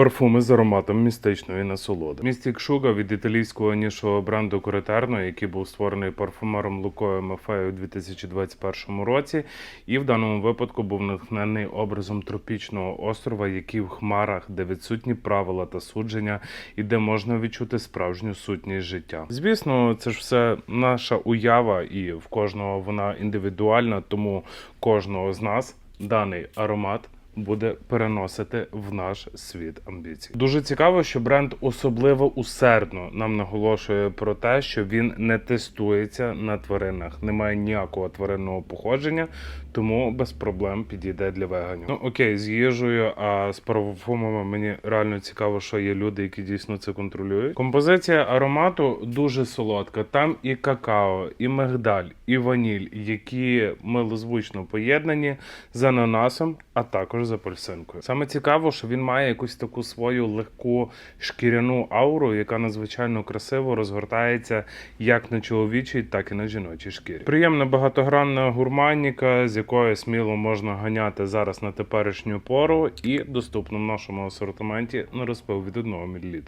Парфуми з ароматом містичної насолоди. Містік Шуга від італійського нішого бренду Коретерно, який був створений парфумером Лукою Мафею у 2021 році, і в даному випадку був натхнений образом тропічного острова, який в хмарах, де відсутні правила та судження, і де можна відчути справжню сутність життя. Звісно, це ж все наша уява, і в кожного вона індивідуальна, тому кожного з нас даний аромат буде переносити в наш світ амбіцій. Дуже цікаво, що бренд особливо усердно нам наголошує про те, що він не тестується на тваринах, немає ніякого тваринного походження, тому без проблем підійде для веганів. Ну окей, з їжею, а з парфумами мені реально цікаво, що є люди, які дійсно це контролюють. Композиція аромату дуже солодка. Там і какао, і мигдаль, і ваніль, які милозвучно поєднані з ананасом, а також з апельсинкою. Саме цікаво, що він має якусь таку свою легку шкіряну ауру, яка надзвичайно красиво розгортається як на чоловічій, так і на жіночій шкірі. Приємна багатогранна гурманіка, з якою сміло можна ганяти зараз на теперішню пору, і доступна в нашому асортименті на розпил від 1 мл.